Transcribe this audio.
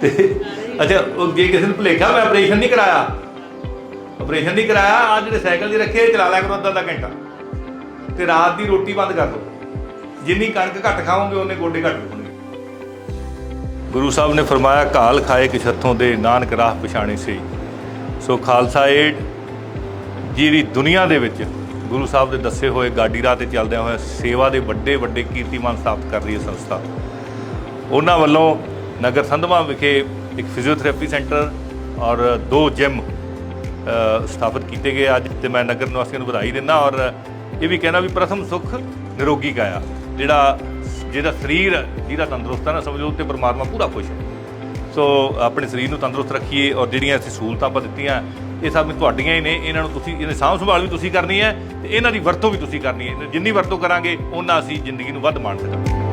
ਤੇ ਅੱਛਾ, ਉਹ ਜੇ ਕਿਸੇ ਨੂੰ ਭੁਲੇਖਾ, ਮੈਂ ਆਪਰੇਸ਼ਨ ਨਹੀਂ ਕਰਾਇਆ। ਆਪਰੇਸ਼ਨ ਨਹੀਂ ਕਰਾਇਆ ਆ ਜਿਹੜੇ ਸਾਈਕਲ 'ਤੇ ਰੱਖੇ ਚਲਾ ਲਿਆ ਕਰੋ ਅੱਧਾ ਅੱਧਾ ਘੰਟਾ। ਤੇ ਰਾਤ ਦੀ ਰੋਟੀ ਬੰਦ ਕਰ ਦਿਓ ਜਿੰਨੀ ਕਣਕ ਘੱਟ ਖਾਓਗੇ, ਉਹਨੇ ਗੋਡੇ ਘੱਟ ਹੋਣਗੇ ਗੁਰੂ ਸਾਹਿਬ ਨੇ ਫਰਮਾਇਆ ਕਾਲ ਖਾਏ ਕਿਛ ਹੱਥੋਂ ਦੇ, ਨਾਨਕ ਰਾਹ ਪਛਾਣੇ ਸੀ ਸੋ ਖਾਲਸਾ ਏਡ, ਜਿਹੜੀ ਦੁਨੀਆ ਦੇ ਵਿੱਚ ਗੁਰੂ ਸਾਹਿਬ ਦੇ ਦੱਸੇ ਹੋਏ ਗਾਡੀ ਰਾਹ ਤੇ ਚੱਲਦਿਆਂ ਹੋਇਆ ਸੇਵਾ ਦੇ ਵੱਡੇ ਵੱਡੇ ਕੀਰਤੀਮਾਨ ਸਥਾਪਿਤ ਕਰ ਰਹੀ ਹੈ ਸੰਸਥਾ। ਉਹਨਾਂ ਵੱਲੋਂ ਨਗਰ ਸੰਧਵਾ ਵਿਖੇ ਇੱਕ ਫਿਜ਼ੀਓਥੈਰੇਪੀ ਸੈਂਟਰ ਔਰ ਦੋ ਜਿਮ ਸਥਾਪਿਤ ਕੀਤੇ ਗਏ ਅੱਜ, ਤੇ ਮੈਂ ਨਗਰ ਨਿਵਾਸੀਆਂ ਨੂੰ ਵਧਾਈ ਦਿੰਦਾ ਔਰ ਇਹ ਵੀ ਕਹਿਣਾ ਵੀ ਪ੍ਰਥਮ ਸੁਖ ਨਿਰੋਗੀ ਕਾਇਆ ਜਿਹੜਾ ਜਿਹਦਾ ਸਰੀਰ ਜਿਹਦਾ ਤੰਦਰੁਸਤ ਹੈ ਨਾ, ਸਮਝੋ ਤੇ ਪਰਮਾਤਮਾ ਪੂਰਾ ਖੁਸ਼ ਹੈ ਸੋ ਆਪਣੇ ਸਰੀਰ ਨੂੰ ਤੰਦਰੁਸਤ ਰੱਖੀਏ ਔਰ ਜਿਹੜੀਆਂ ਅਸੀਂ ਸਹੂਲਤਾਂ ਆਪਾਂ ਦਿੱਤੀਆਂ, ਇਹ ਸਭ ਤੁਹਾਡੀਆਂ ਹੀ ਨੇ, ਇਹਨਾਂ ਨੂੰ ਤੁਸੀਂ ਇਹਨੇ ਸਾਂਭ ਸੰਭਾਲ ਵੀ ਤੁਸੀਂ ਕਰਨੀ ਹੈ ਤੇ ਇਹਨਾਂ ਦੀ ਵਰਤੋਂ ਵੀ ਤੁਸੀਂ ਕਰਨੀ ਹੈ, ਜਿੰਨੀ ਵਰਤੋਂ ਕਰਾਂਗੇ ਉਹਨਾਂ ਅਸੀਂ ਜ਼ਿੰਦਗੀ ਨੂੰ ਵੱਧ ਮਾਣ ਸਕਾਂਗੇ